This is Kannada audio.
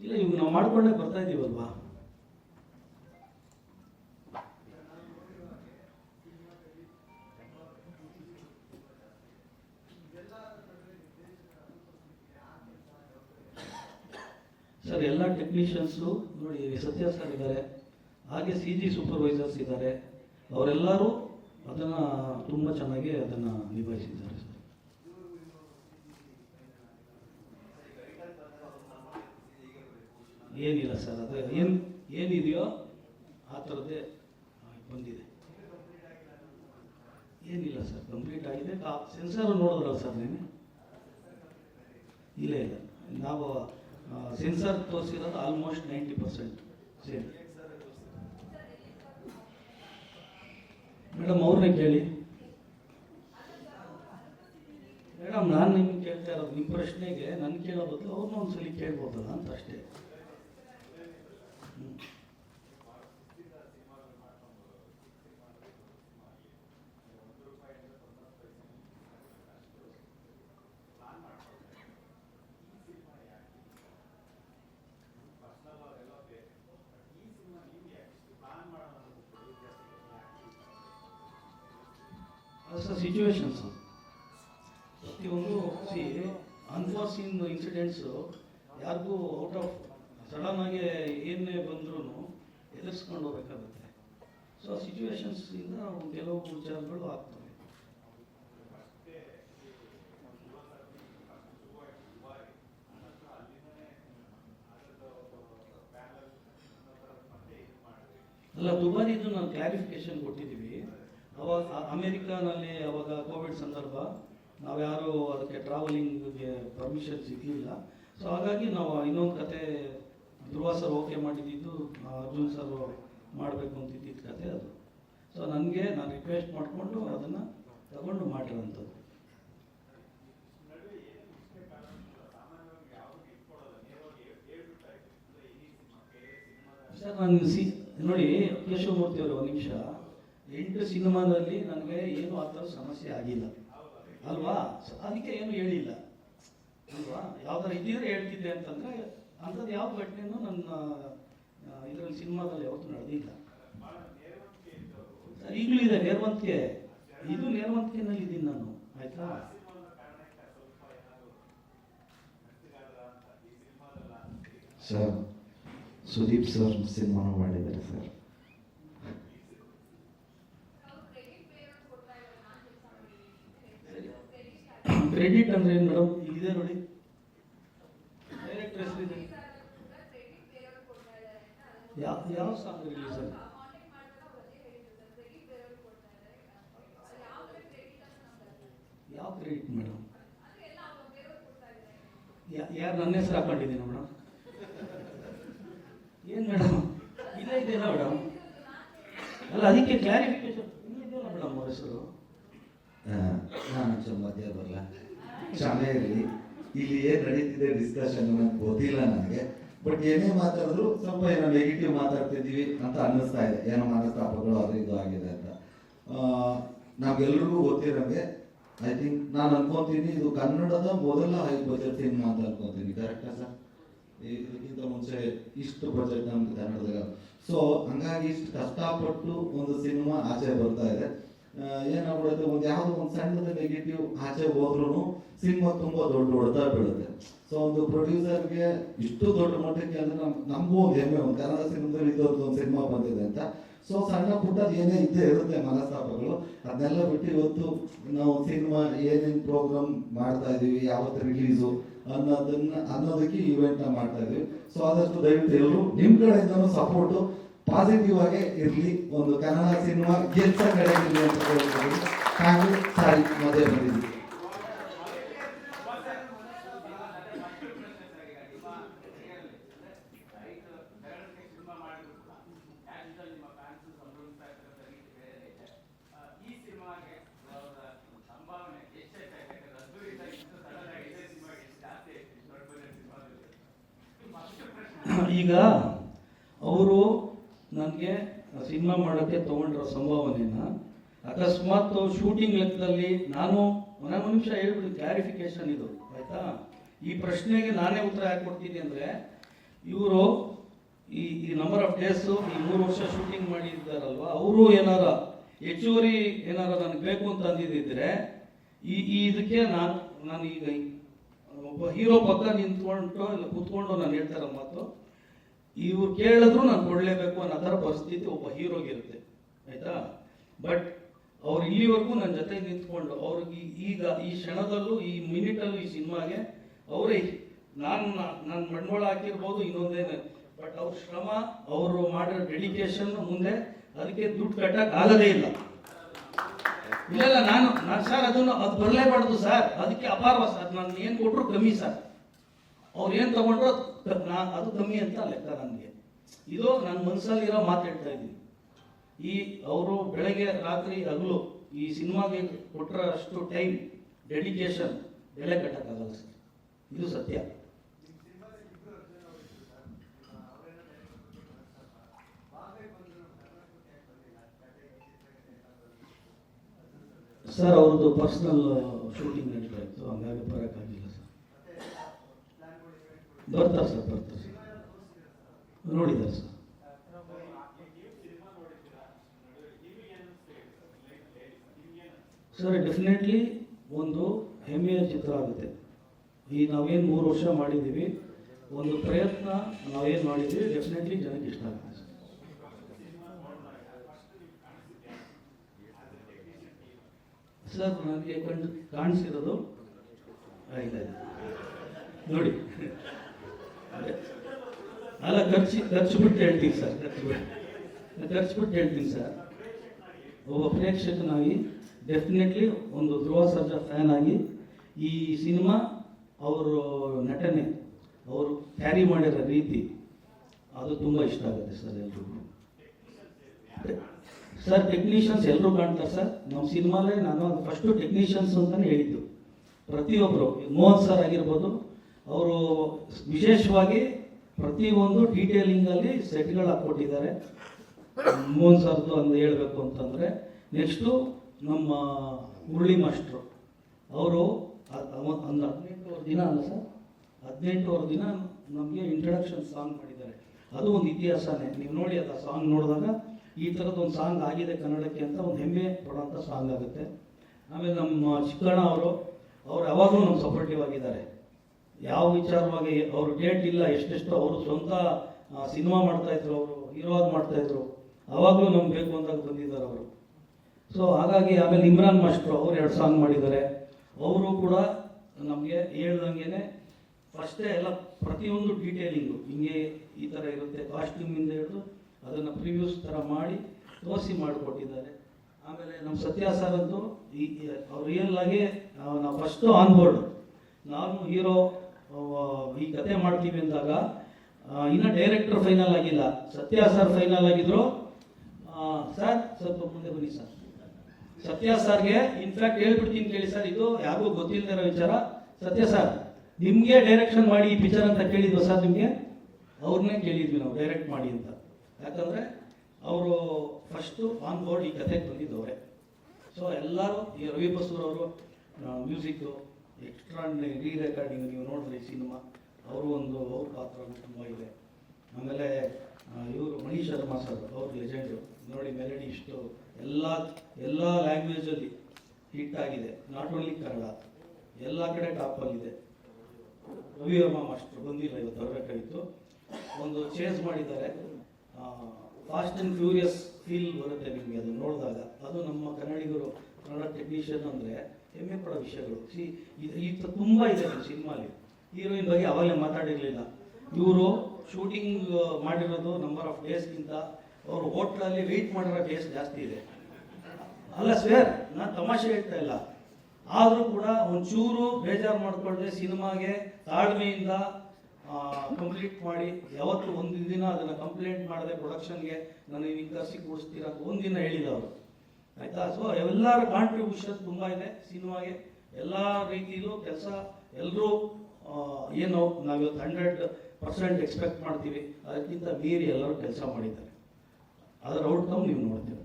ಇಲ್ಲ ಇವಾಗ ನಾವು ಮಾಡ್ಕೊಂಡೇ ಬರ್ತಾ ಇದೀವಲ್ವಾ? ಸರ್, ಎಲ್ಲ ಟೆಕ್ನಿಷಿಯನ್ಸು ನೋಡಿ ಸತ್ಯ ಸರ್ ಇದ್ದಾರೆ ಹಾಗೆ ಸಿ ಜಿ ಸೂಪರ್ವೈಸರ್ಸ್ ಇದ್ದಾರೆ ಅವರೆಲ್ಲರೂ ಅದನ್ನು ತುಂಬ ಚೆನ್ನಾಗಿ ಅದನ್ನು ನಿಭಾಯಿಸಿದ್ದಾರೆ ಸರ್ ಏನಿಲ್ಲ ಸರ್, ಅದು ಏನು ಏನಿದೆಯೋ ಆ ಥರದ್ದೇ ಬಂದಿದೆ. ಏನಿಲ್ಲ ಸರ್, ಕಂಪ್ಲೀಟ್ ಆಗಿದೆ. ಸೆನ್ಸರ್ ನೋಡಿದ್ರಲ್ಲ ಸರ್ ನೀನು? ಇಲ್ಲ ಇಲ್ಲ. ನಾವು sensor ತೋರಿಸಿರೋದು almost ninety percent same madam, ಅವ್ರನ್ನೇ ಕೇಳಿ. ಮೇಡಮ್, ನಾನು ನಿಮ್ಗೆ ಕೇಳ್ತಾ ಇರೋದು ನಿಮ್ಮ ಪ್ರಶ್ನೆಗೆ ನನ್ನ ಕೇಳೋ ಬದಲು ಅವ್ರನ್ನ ಒಂದ್ಸಲಿ ಕೇಳ್ಬೋದಲ್ಲ ಅಂತ ಅಷ್ಟೇ. ಸಿಚುವೇಶನ್ಸು ಪ್ರತಿಯೊಂದು ಸಿ ಅನ್ಫಾರ್ಸಿನ್ ಇನ್ಸಿಡೆಂಟ್ಸು ಯಾರಿಗೂ ಔಟ್ ಆಫ್ ಸಡನ್ ಏನೇ ಬಂದ್ರೂ ಎದುರಿಸ್ಕೊಂಡು ಹೋಗ್ಬೇಕಾಗುತ್ತೆ. ಸೊ ಸಿಚುವೇಶನ್ಸಿಂದ ಕೆಲವು ವಿಚಾರಗಳು ಆಗ್ತವೆ. ಅಲ್ಲ ದುಬಾರಿದು ನಾವು ಕ್ಲಾರಿಫಿಕೇಶನ್ ಕೊಟ್ಟಿದ್ದೀವಿ. ಅವಾಗ ಅಮೆರಿಕಾನಲ್ಲಿ ಅವಾಗ ಕೋವಿಡ್ ಸಂದರ್ಭ ನಾವ್ಯಾರು ಅದಕ್ಕೆ ಟ್ರಾವೆಲಿಂಗ್ಗೆ ಪರ್ಮಿಷನ್ ಸಿಗಲಿಲ್ಲ. ಸೊ ಹಾಗಾಗಿ ನಾವು ಇನ್ನೊಂದು ಕತೆ ಧ್ರುವ ಸರ್ ಓಕೆ ಮಾಡಿದ್ದು ಅರ್ಜುನ್ ಸರ್ ಮಾಡಬೇಕು ಅಂತಿದ್ದಿದ್ದು ಕತೆ ಅದು. ಸೊ ನನಗೆ ನಾನು ರಿಕ್ವೆಸ್ಟ್ ಮಾಡಿಕೊಂಡು ಅದನ್ನು ತಗೊಂಡು ಮಾಡಿರೋಂಥದ್ದು. ಸರ್ ನಾನು ಸಿ, ನೋಡಿ, ಕೇಶವಮೂರ್ತಿ ಅವರು ಒಂದು ನಿಮಿಷ. ಎಂಟು ಸಿನಿಮಾದಲ್ಲಿ ನನಗೆ ಏನು ಆ ಥರ ಸಮಸ್ಯೆ ಆಗಿಲ್ಲ. ಅಲ್ವಾ? ಅದಕ್ಕೆ ಏನು ಹೇಳಿಲ್ಲ. ಅಲ್ವಾ? ಯಾವ್ದಾರು ಇದ್ದಿದ್ರೆ ಹೇಳ್ತಿದ್ದೆ ಅಂತಂದ್ರೆ ಅಂಥದ್ದು ಯಾವ ಘಟನೆನೂ ನನ್ನ ಇದರಲ್ಲಿ ಸಿನಿಮಾದಲ್ಲಿ ಯಾವತ್ತೂ ನಡೆದಿಲ್ಲ. ಸರ್ ಈಗಲೂ ಇದೆ ನೇರ್ವಂತಿಕೆ ಇದು ನೇರ್ವಂತಿಕೆನಲ್ಲಿ ಇದ್ದೀನಿ ನಾನು ಆಯ್ತಾ? ಸರ್ ಸುದೀಪ್ ಸರ್ ಸಿನಿಮಾನು ಮಾಡಿದ್ದಾರೆ ಸರ್. ಕ್ರೆಡಿಟ್ ಅಂದ್ರೆ ಏನು ಮೇಡಮ್? ಇದೆ ನೋಡಿ ಡೈರೆಕ್ಟ್ ಹೆಸರಿದೆ ಯಾವ ಯಾವ ಸಾಂಗ್ ರಿಲೀಸ್ ಆಗಿದೆ ಯಾವ ಕ್ರೆಡಿಟ್ ಮೇಡಮ್ ಯಾರು ನನ್ನ ಹೆಸರು ಹಾಕೊಂಡಿದ್ದೀನಿ ಮೇಡಮ್ ಏನು ಮೇಡಮ್ ಇಲ್ಲ ಇದೆಯಲ್ಲ ಮೇಡಮ್ ಅಲ್ಲ, ಅದಕ್ಕೆ ಕ್ಲಾರಿಫಿಕೇಶನ್ ಇದೆಯಲ್ಲ ಮೇಡಮ್ ಅವ್ರ ಹೆಸರು? ನಾನು ಮಧ್ಯ ಬರಲ್ಲ ಇರಲಿ ಇಲ್ಲಿ ಏನು ನಡೀತಿದೆ ಡಿಸ್ಕಷನ್ ನನಗೆ ಗೊತ್ತಿಲ್ಲ ನನಗೆ. ಬಟ್ ಏನೇ ಮಾತಾಡಿದ್ರು ಸ್ವಲ್ಪ ಏನೋ ನೆಗೆಟಿವ್ ಮಾತಾಡ್ತಿದ್ದೀವಿ ಅಂತ ಅನ್ನಿಸ್ತಾ ಇದೆ. ಏನೋ ಮನಸ್ತಾಪಗಳು ಅದು ಇದು ಆಗಿದೆ ಅಂತ. ನಾವೆಲ್ಲರಿಗೂ ಗೊತ್ತಿರೋಂಗೆ ಐ ಥಿಂಕ್ ನಾನು ಅನ್ಕೊಂತೀನಿ, ಇದು ಕನ್ನಡದ ಮೊದಲ ಹೈ ಬಜೆಟ್ ಸಿನಿಮಾ ಅಂತ ಅನ್ಕೊಂತೀನಿ. ಕರೆಕ್ಟಾ ಸರ್? ಇದಕ್ಕಿಂತ ಮುಂಚೆ ಇಷ್ಟು ಬಜೆಟ್ ನಮ್ಗೆ ಕನ್ನಡದಾಗ. ಸೊ ಹಂಗಾಗಿ ಇಷ್ಟು ಕಷ್ಟಪಟ್ಟು ಒಂದು ಸಿನಿಮಾ ಆಚೆ ಬರ್ತಾ ಇದೆ. ಏನಾಗ್ಬಿಡುತ್ತೆ, ಒಂದು ಯಾವುದೋ ಒಂದು ಸಣ್ಣದ ನೆಗೆಟಿವ್ ಆಚೆ ಹೋದ್ರೂ ಸಿನಿಮಾ ತುಂಬಾ ದೊಡ್ಡ ಹೊಡೆತ ಬೀಳುತ್ತೆ. ಸೊ ಒಂದು ಪ್ರೊಡ್ಯೂಸರ್ಗೆ ಇಷ್ಟು ದೊಡ್ಡ ಮಟ್ಟಕ್ಕೆ ಅಂದ್ರೆ ನಮ್ ನಮಗೂ ಒಂದು ಹೆಮ್ಮೆ, ಒಂದು ಕನ್ನಡ ಸಿನಿಮಾದಲ್ಲಿ ಇದ್ದವ್ರದ್ದು ಒಂದು ಸಿನಿಮಾ ಬಂದಿದೆ ಅಂತ. ಸೊ ಸಣ್ಣ ಪುಟ್ಟದ ಏನೇ ಇದ್ದೇ ಇರುತ್ತೆ ಮನಸ್ತಾಪಗಳು. ಅದನ್ನೆಲ್ಲ ಬಿಟ್ಟು ಇವತ್ತು ನಾವು ಸಿನಿಮಾ ಏನೇನು ಪ್ರೋಗ್ರಾಮ್ ಮಾಡ್ತಾ ಇದೀವಿ, ಯಾವತ್ತು ರಿಲೀಸು ಅನ್ನೋದನ್ನ ಅನ್ನೋದಕ್ಕೆ ಈವೆಂಟ್ನ ಮಾಡ್ತಾ ಇದೀವಿ. ಸೊ ಆದಷ್ಟು ದಯವಿಟ್ಟು ಎಲ್ಲರೂ ನಿಮ್ಮ ಕಡೆಯಿಂದನೂ ಸಪೋರ್ಟ್ ಪಾಸಿಟಿವ್ ಆಗೇ ಇರಲಿ, ಒಂದು ಕನ್ನಡ ಸಿನಿಮಾ ಗೆಲ್ಸ ಕಡೆ ಇರಲಿ ಅಂತ ಹೇಳ್ತೀವಿ ಸಾರಿ, ಮದುವೆ ಬಂದಿದ್ದೀವಿ. ಈಗ ಅವರು ನನಗೆ ಸಿನಿಮಾ ಮಾಡೋಕ್ಕೆ ತೊಗೊಂಡಿರೋ ಸಂಭವನೆಯನ್ನ ಅಕಸ್ಮಾತ್ ಶೂಟಿಂಗ್ ಲೆಕ್ಕದಲ್ಲಿ ನಾನು ಒಂದು ನಿಮಿಷ ಹೇಳ್ಬಿಡಿ ಕ್ಲಾರಿಫಿಕೇಶನ್ ಇದು, ಆಯಿತಾ? ಈ ಪ್ರಶ್ನೆಗೆ ನಾನೇ ಉತ್ತರ ಯಾಕೆ ಕೊಡ್ತೀನಿ ಅಂದರೆ, ಇವರು ಈ ಈ ನಂಬರ್ ಆಫ್ ಡೇಸು ಈ ಮೂರು ವರ್ಷ ಶೂಟಿಂಗ್ ಮಾಡಿದ್ದಾರಲ್ವ? ಅವರು ಏನಾರ ಹೆಚ್ಚುವರಿ ಏನಾರ ನನಗೆ ಬೇಕು ಅಂತ ಅಂದಿದ್ದಿದ್ರೆ, ಈ ಈ ಇದಕ್ಕೆ ನಾನು ನಾನು ಈಗ ಒಬ್ಬ ಹೀರೋ ಪಕ್ಕ ನಿಂತ್ಕೊಂಡು, ಇಲ್ಲ ಕೂತ್ಕೊಂಡು ನಾನು ಹೇಳ್ತಾರ ಮಾತು ಇವ್ರು ಕೇಳಿದ್ರು ನಾನು ಕೊಡಲೇಬೇಕು ಅನ್ನೋ ಥರ ಪರಿಸ್ಥಿತಿ ಒಬ್ಬ ಹೀರೋಗಿರುತ್ತೆ, ಆಯ್ತಾ? ಬಟ್ ಅವ್ರು ಇಲ್ಲಿವರೆಗೂ ನನ್ನ ಜೊತೆ ನಿಂತ್ಕೊಂಡು ಅವ್ರಿಗೆ ಈಗ ಈ ಕ್ಷಣದಲ್ಲೂ, ಈ ಮಿನಿಟಲ್ಲೂ ಈ ಸಿನಿಮಾಗೆ ಅವರೇ ನಾನು ನಾನು ಬಂಡವಾಳ ಹಾಕಿರ್ಬೋದು ಇನ್ನೊಂದೇನು. ಬಟ್ ಅವ್ರ ಶ್ರಮ, ಅವರು ಮಾಡಿರೋ ಡೆಡಿಕೇಶನ್ ಮುಂದೆ ಅದಕ್ಕೆ ದುಡ್ಡು ಕಟ್ಟಕ್ಕೆ ಆಗದೇ ಇಲ್ಲ. ಇಲ್ಲ ನಾನು ನಾನು ಸರ್ ಅದನ್ನು, ಅದು ಬರಲೇಬಾರ್ದು ಸರ್ ಅದಕ್ಕೆ ಅಪಾರ ಸರ್ ನಾನು ಏನು ಕೊಟ್ಟರು ಕಮ್ಮಿ ಸರ್ ಅವ್ರು ಏನು ತಗೊಂಡ್ರು ನಾ ಅದು ಕಮ್ಮಿ ಅಂತ ಲೆಕ್ಕ ನನಗೆ ಇದು ನನ್ನ ಮನಸ್ಸಲ್ಲಿರೋ ಮಾತು ಹೇಳ್ತಾ ಇದ್ದೀನಿ. ಈ ಅವರು ಬೆಳಗ್ಗೆ ರಾತ್ರಿ ಹಗಲು ಈ ಸಿನಿಮಾಗೆ ಕೊಟ್ಟರೆ ಅಷ್ಟು ಟೈಮ್, ಡೆಡಿಕೇಶನ್, ಬೆಲೆ ಕಟ್ಟಕ್ಕಾಗಲ್ಲ ಸರ್. ಇದು ಸತ್ಯ. ಸರ್, ಅವ್ರದ್ದು ಪರ್ಸ್ನಲ್ ಶೂಟಿಂಗ್ ನಡೀತಾ ಇತ್ತು, ಹಂಗಾಗಿ ಬರೋಕ್ಕಾಗಿಲ್ಲ. ಬರ್ತಾರೆ ಸರ್, ಬರ್ತಾರೆ ನೋಡಿದ್ದಾರೆ ಸರ್ ಸರ್ ಡೆಫಿನೆಟ್ಲಿ ಒಂದು ಹೆಮ್ಮೆಯ ಚಿತ್ರ ಆಗುತ್ತೆ ಈ ನಾವೇನು ಮೂರು ವರ್ಷ ಮಾಡಿದ್ದೀವಿ, ಒಂದು ಪ್ರಯತ್ನ ನಾವೇನು ಮಾಡಿದ್ದೀವಿ ಡೆಫಿನೆಟ್ಲಿ ಜನಕ್ಕೆ ಇಷ್ಟ ಆಗುತ್ತೆ ಸರ್ ಸರ್, ನನಗೆ ಕಂಡು ಕಾಣಿಸಿರೋದು ಇಲ್ಲ. ನೋಡಿ. ಅಲ್ಲ, ಖರ್ಚು ಖರ್ಚು ಬಿಟ್ಟು ಹೇಳ್ತೀನಿ ಸರ್, ಖರ್ಚು ಬಿಟ್ಟು. ಹೇಳ್ತೀನಿ ಸರ್. ಒಬ್ಬ ಪ್ರೇಕ್ಷಕನಾಗಿ ಡೆಫಿನೆಟ್ಲಿ ಒಂದು ಧ್ರುವ ಸರ್ಜ ಫ್ಯಾನ್ ಆಗಿ ಈ ಸಿನಿಮಾ ಅವರ ನಟನೆ, ಅವರು ಕ್ಯಾರಿ ಮಾಡಿರೋ ರೀತಿ ಅದು ತುಂಬ ಇಷ್ಟ ಆಗುತ್ತೆ ಸರ್ ಎಲ್ರಿಗೂ. ಸರ್ ಟೆಕ್ನಿಷಿಯನ್ಸ್ ಎಲ್ಲರೂ ಕಾಣ್ತಾರೆ ಸರ್. ನಮ್ಮ ಸಿನಿಮಾಲೇ ನಾನು ಫಸ್ಟು ಟೆಕ್ನಿಷಿಯನ್ಸ್ ಅಂತಲೇ ಹೇಳಿದ್ದು. ಪ್ರತಿಯೊಬ್ಬರು ಮೋಹನ್ ಸರ್ ಆಗಿರ್ಬೋದು ಅವರು ವಿಶೇಷವಾಗಿ ಪ್ರತಿಯೊಂದು ಡೀಟೇಲಿಂಗಲ್ಲಿ ಸೆಟ್ಗಳು ಹಾಕ್ಕೊಟ್ಟಿದ್ದಾರೆ. ಮೋಹನ್ ಸರ್ದು ಅಂತ ಹೇಳಬೇಕು ಅಂತಂದರೆ ನೆಕ್ಸ್ಟು ನಮ್ಮ ಮುರಳಿ ಮಾಸ್ಟ್ರು. ಅವರು ಒಂದು ಹದಿನೆಂಟುವರೆ ದಿನ ಅಲ್ಲ ಸರ್? ಹದಿನೆಂಟುವರೆ ದಿನ ನಮಗೆ ಇಂಟ್ರಡಕ್ಷನ್ ಸಾಂಗ್ ಮಾಡಿದ್ದಾರೆ. ಅದು ಒಂದು ಇತಿಹಾಸನೇ. ನೀವು ನೋಡಿ ಅದು ಸಾಂಗ್ ನೋಡಿದಾಗ ಈ ಥರದ್ದು ಒಂದು ಸಾಂಗ್ ಆಗಿದೆ ಕನ್ನಡಕ್ಕೆ ಅಂತ ಒಂದು ಹೆಮ್ಮೆ ಪಡೋಂಥ ಸಾಂಗ್ ಆಗುತ್ತೆ. ಆಮೇಲೆ ನಮ್ಮ ಚಿಕ್ಕಣ್ಣ ಅವರು ಅವರು ಯಾವಾಗಲೂ ನಮ್ಮ ಸಪೋರ್ಟಿವ್ ಆಗಿದ್ದಾರೆ. ಯಾವ ವಿಚಾರವಾಗಿ ಅವರು ಡೇಟ್ ಇಲ್ಲ, ಎಷ್ಟೆಷ್ಟು ಅವರು ಸ್ವಂತ ಸಿನಿಮಾ ಮಾಡ್ತಾ ಇದ್ರು, ಅವರು ಹೀರೋ ಆಗಿ ಮಾಡ್ತಾ ಇದ್ರು. ಅವಾಗಲೂ ನಮ್ಗೆ ಬೇಕು ಅಂತ ಬಂದಿದ್ದಾರೆ ಅವರು. ಸೊ ಹಾಗಾಗಿ ಆಮೇಲೆ ಇಮ್ರಾನ್ ಮಾಸ್ಟ್ರು ಅವ್ರು ಎರಡು ಸಾಂಗ್ ಮಾಡಿದ್ದಾರೆ. ಅವರು ಕೂಡ ನಮಗೆ ಹೇಳ್ದಂಗೆ ಫಸ್ಟೇ ಎಲ್ಲ ಪ್ರತಿಯೊಂದು ಡೀಟೇಲಿಂಗು ಹಿಂಗೆ ಈ ಥರ ಇರುತ್ತೆ ಕಾಸ್ಟ್ಯೂಮಿಂದ ಹಿಡಿದು ಅದನ್ನು ಪ್ರಿವ್ಯೂಸ್ ಥರ ಮಾಡಿ ತೋರಿಸಿ ಮಾಡಿಕೊಟ್ಟಿದ್ದಾರೆ. ಆಮೇಲೆ ನಮ್ಮ ಸತ್ಯ ಸರ್ ಅಂತೂ ಈ ರಿಯಲ್ ಆಗಿ ನಾವು ಫಸ್ಟು ಆನ್ ಬೋರ್ಡ್ ನಾನು ಹೀರೋ ಈ ಕತೆ ಮಾಡ್ತೀವಿ ಅಂದಾಗ ಇನ್ನ ಡೈರೆಕ್ಟರ್ ಫೈನಲ್ ಆಗಿಲ್ಲ. ಸತ್ಯ ಸರ್ ಫೈನಲ್ ಆಗಿದ್ರು. ಸರ್ ಸ್ವಲ್ಪ ಮುಂದೆ ಬನ್ನಿ ಸರ್ ಸತ್ಯ ಸರ್ಗೆ ಇನ್ಫ್ಯಾಕ್ಟ್ ಹೇಳ್ಬಿಡ್ತೀನಿ ಕೇಳಿ ಸರ್ ಇದು ಯಾರಿಗೂ ಗೊತ್ತಿಲ್ಲದೆ ಇರೋ ವಿಚಾರ. ಸತ್ಯ ಸರ್ ನಿಮಗೆ ಡೈರೆಕ್ಷನ್ ಮಾಡಿ ಈ ಪಿಕ್ಚರ್ ಅಂತ ಕೇಳಿದ್ವು ಸರ್ ನಿಮಗೆ? ಅವ್ರನ್ನೇ ಕೇಳಿದ್ವಿ ನಾವು ಡೈರೆಕ್ಟ್ ಮಾಡಿ ಅಂತ. ಯಾಕಂದ್ರೆ, ಅವರು ಫಸ್ಟು ಆನ್ ಬೋರ್ಡ್ ಈ ಕಥೆಗೆ ಬಂದಿದ್ದವರೇ. ಸೊ ಎಲ್ಲರೂ ಈ ರವಿ ಬಸೂರ್ ಅವರು ಮ್ಯೂಸಿಕ್ಕು ಎಕ್ಸ್ಟ್ರಾ ರೀ ರೆಕಾರ್ಡಿಂಗ್ ನೀವು ನೋಡಿದ್ರೆ ಈ ಸಿನಿಮಾ, ಅವರು ಒಂದು, ಅವ್ರ ಪಾತ್ರ ತುಂಬ ಇದೆ. ಆಮೇಲೆ ಇವರು ಮಣಿ ಶರ್ಮಾ ಸರ್ ಅವ್ರ ಲೆಜೆಂಡು ನೋಡಿ ಮೆಲಡಿ ಇಷ್ಟು, ಎಲ್ಲ ಎಲ್ಲ ಲ್ಯಾಂಗ್ವೇಜಲ್ಲಿ ಹಿಟ್ ಆಗಿದೆ. ನಾಟ್ ಓನ್ಲಿ ಕನ್ನಡ, ಎಲ್ಲ ಕಡೆ ಟಾಪಲ್ಲಿದೆ ರವಿ ವರ್ಮಾ ಮಾಸ್ಟರ್ ಬಂದಿಲ್ಲ ಇವತ್ತು ಬರಬೇಕಾಗಿತ್ತು ಒಂದು ಚೇಂಜ್ ಮಾಡಿದ್ದಾರೆ. ಫಾಸ್ಟ್ ಆ್ಯಂಡ್ ಫ್ಯೂರಿಯಸ್ ಫೀಲ್ ಬರುತ್ತೆ ನಿಮಗೆ ಅದು ನೋಡಿದಾಗ. ಅದು ನಮ್ಮ ಕನ್ನಡಿಗರು ಕನ್ನಡ ಟೆಕ್ನಿಷಿಯನ್ ಅಂದರೆ ಹೆಮ್ಮೆ ಪಡೋ ವಿಷಯಗಳು. ಸಿ ಇದು ತುಂಬ ಇದೆ ಸಿನಿಮಾಲಿ. ಹೀರೋಯಿನ್ ಬಗ್ಗೆ ಅವಾಗಲೇ ಮಾತಾಡಿರಲಿಲ್ಲ. ಇವರು ಶೂಟಿಂಗ್ ಮಾಡಿರೋದು ನಂಬರ್ ಆಫ್ ಡೇಸ್ಗಿಂತ ಅವರು ಹೋಟ್ಲಲ್ಲಿ ವೆಯ್ಟ್ ಮಾಡಿರೋ ಡೇಸ್ ಜಾಸ್ತಿ ಇದೆ. ಅಲ್ಲ ಸರ್ ನಾನು ತಮಾಷೆ ಹೇಳ್ತಾ ಇಲ್ಲ. ಆದರೂ ಕೂಡ ಒಂಚೂರು ಬೇಜಾರು ಮಾಡಿಕೊಂಡ್ರೆ ಸಿನಿಮಾಗೆ ತಾಳ್ಮೆಯಿಂದ ಕಂಪ್ಲೀಟ್ ಮಾಡಿ, ಯಾವತ್ತು ಒಂದು ದಿನ ಅದನ್ನು ಕಂಪ್ಲೇಂಟ್ ಮಾಡದೆ ಪ್ರೊಡಕ್ಷನ್ಗೆ ನನಗೆ ನಿಂಗೆ ಕರ್ಸಿ ಕೂಡಿಸ್ತೀರ ಒಂದಿನ ಹೇಳಿದ ಅವರು. ಆಯ್ತಾ? ಸೊ ಎಲ್ಲರ ಕಾಂಟ್ರಿಬ್ಯೂಷನ್ ತುಂಬ ಇದೆ, ಸಿನಿಮಾಗೆ. ಎಲ್ಲ ರೀತಿಯಲ್ಲೂ ಕೆಲಸ ಎಲ್ಲರೂ ಏನು, ನಾವಿವತ್ತು ಹಂಡ್ರೆಡ್ ಪರ್ಸೆಂಟ್ ಎಕ್ಸ್ಪೆಕ್ಟ್ ಮಾಡ್ತೀವಿ. ಅದಕ್ಕಿಂತ ಮೀರಿ ಎಲ್ಲರೂ ಕೆಲಸ ಮಾಡಿದ್ದಾರೆ. ಅದರ ಔಟ್ಕಮ್ ನೀವು ನೋಡ್ತೀವಿ